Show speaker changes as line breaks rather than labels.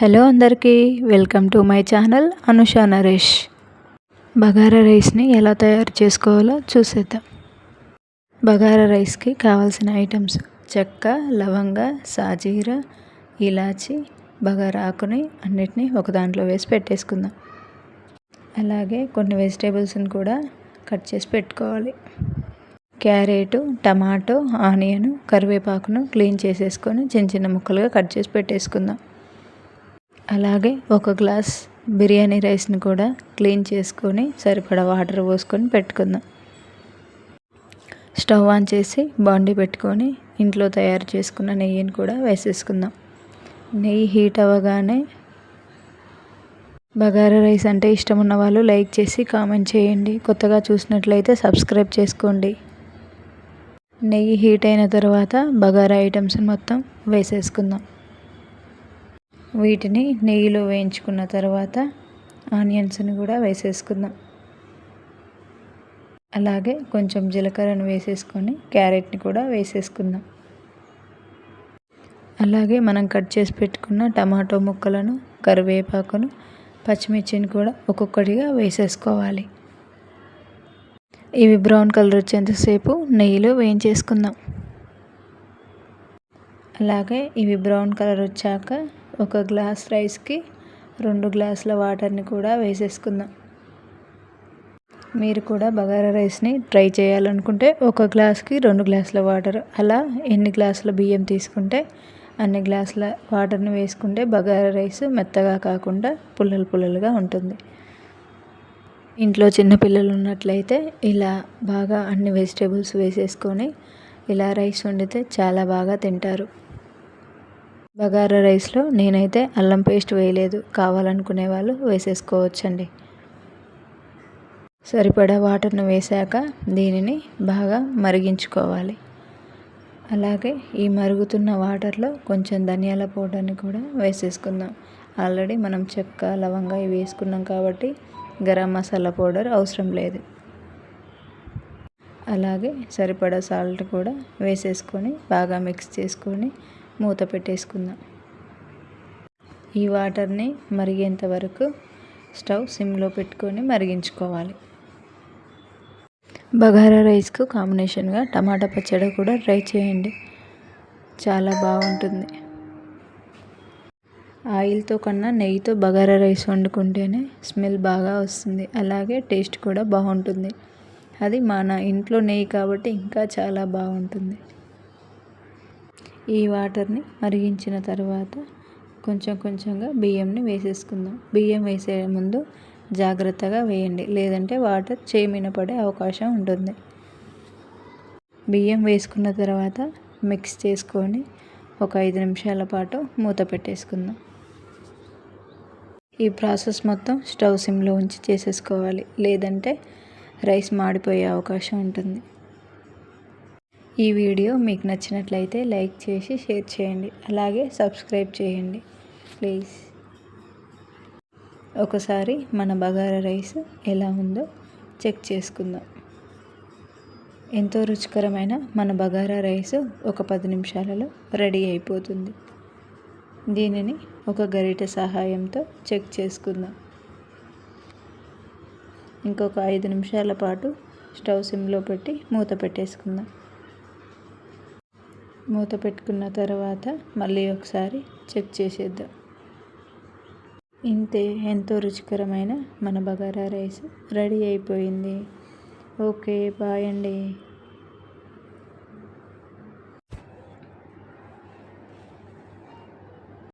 Hello అందరికీ welcome to my channel Anusha Naresh. Bagara రైస్ని ఎలా తయారు చేసుకోవాలో చూసేద్దాం. బగారా రైస్కి కావాల్సిన ఐటమ్స్ చెక్క లవంగ సాజీర ఇలాచి బగారా ఆకుని అన్నిటినీ ఒక దాంట్లో వేసి పెట్టేసుకుందాం. అలాగే కొన్ని వెజిటేబుల్స్ని కూడా కట్ చేసి పెట్టుకోవాలి. క్యారెట్ టమాటో ఆనియన్ కరివేపాకును క్లీన్ చేసేసుకొని చిన్న చిన్న ముక్కలుగా కట్ చేసి పెట్టేసుకుందాం. అలాగే ఒక గ్లాస్ బిర్యానీ రైస్ని కూడా క్లీన్ చేసుకొని సరిపడా వాటర్ పోసుకొని పెట్టుకుందాం. స్టవ్ ఆన్ చేసి బాండీ పెట్టుకొని ఇంట్లో తయారు చేసుకున్న నెయ్యిని కూడా వేసేసుకుందాం. నెయ్యి హీట్ అవ్వగానే బగారా రైస్ అంటే ఇష్టం ఉన్న వాళ్ళు లైక్ చేసి కామెంట్ చేయండి. కొత్తగా చూసినట్లయితే సబ్స్క్రైబ్ చేసుకోండి. నెయ్యి హీట్ అయిన తర్వాత బగారా ఐటమ్స్ మొత్తం వేసేసుకుందాం. వీటిని నెయ్యిలో వేయించుకున్న తర్వాత ఆనియన్స్ని కూడా వేసేసుకుందాం. అలాగే కొంచెం జీలకర్రను వేసేసుకొని క్యారెట్ని కూడా వేసేసుకుందాం. అలాగే మనం కట్ చేసి పెట్టుకున్న టమాటో ముక్కలను కరివేపాకును పచ్చిమిర్చిని కూడా ఒక్కొక్కటిగా వేసేసుకోవాలి. ఇవి బ్రౌన్ కలర్ వచ్చేంతసేపు నెయ్యిలో వేయించేసుకుందాం. అలాగే ఇవి బ్రౌన్ కలర్ వచ్చాక ఒక గ్లాస్ రైస్కి రెండు గ్లాసుల వాటర్ని కూడా వేసేసుకుందాం. మీరు కూడా బగారా రైస్ని ట్రై చేయాలనుకుంటే ఒక గ్లాస్కి రెండు గ్లాసుల వాటర్ అలా ఎన్ని గ్లాసుల బియ్యం తీసుకుంటే అన్ని గ్లాసుల వాటర్ని వేసుకుంటే బగారా రైస్ మెత్తగా కాకుండా పుల్లలు పుల్లలుగా ఉంటుంది. ఇంట్లో చిన్నపిల్లలు ఉన్నట్లయితే ఇలా బాగా అన్ని వెజిటేబుల్స్ వేసేసుకొని ఇలా రైస్ వండితే చాలా బాగా తింటారు. బగారా రైస్లో నేనైతే అల్లం పేస్ట్ వేయలేదు. కావాలనుకునే వాళ్ళు వేసేసుకోవచ్చండి. సరిపడా వాటర్ను వేశాక దీనిని బాగా మరిగించుకోవాలి. అలాగే ఈ మరుగుతున్న వాటర్లో కొంచెం ధనియాల పౌడర్ని కూడా వేసేసుకుందాం. ఆల్రెడీ మనం చెక్క లవంగా ఇవి వేసుకున్నాం కాబట్టి గరం మసాలా పౌడర్ అవసరం లేదు. అలాగే సరిపడా సాల్ట్ కూడా వేసేసుకొని బాగా మిక్స్ చేసుకొని మూత పెట్టేసుకుందాం. ఈ వాటర్ని మరిగేంత వరకు స్టవ్ సిమ్లో పెట్టుకొని మరిగించుకోవాలి. బగారా రైస్కు కాంబినేషన్గా టమాటా పచ్చడి కూడా ట్రై చేయండి. చాలా బాగుంటుంది. ఆయిల్తో కన్నా నెయ్యితో బగారా రైస్ వండుకుంటేనే స్మెల్ బాగా వస్తుంది. అలాగే టేస్ట్ కూడా బాగుంటుంది. అది మన ఇంట్లో నెయ్యి కాబట్టి ఇంకా చాలా బాగుంటుంది. ఈ వాటర్ని మరిగించిన తర్వాత కొంచెం కొంచెంగా బియ్యంని వేసేసుకుందాం. బియ్యం వేసే ముందు జాగ్రత్తగా వేయండి. లేదంటే వాటర్ చేమిన పడే అవకాశం ఉంటుంది. బియ్యం వేసుకున్న తర్వాత మిక్స్ చేసుకొని ఒక ఐదు నిమిషాల పాటు మూత పెట్టేసుకుందాం. ఈ ప్రాసెస్ మొత్తం స్టవ్ సిమ్లో ఉంచి చేసేసుకోవాలి. లేదంటే రైస్ మాడిపోయే అవకాశం ఉంటుంది. ఈ వీడియో మీకు నచ్చినట్లయితే లైక్ చేసి షేర్ చేయండి. అలాగే సబ్స్క్రైబ్ చేయండి. ప్లీజ్. ఒకసారి మన బగారా రైస్ ఎలా ఉందో చెక్ చేసుకుందాం. ఎంతో రుచికరమైన మన బగారా రైస్ ఒక పది నిమిషాలలో రెడీ అయిపోతుంది. దీనిని ఒక గరిటె సహాయంతో చెక్ చేసుకుందాం. ఇంకొక ఐదు నిమిషాల పాటు స్టవ్ సిమ్లో పెట్టి మూత పెట్టేసుకుందాం. మూత పెట్టుకున్న తర్వాత మళ్ళీ ఒకసారి చెక్ చేసేద్దాం. ఇంతే ఎంతో రుచికరమైన మన బగారా రైస్ రెడీ అయిపోయింది. ఓకే బాయ్ అండి.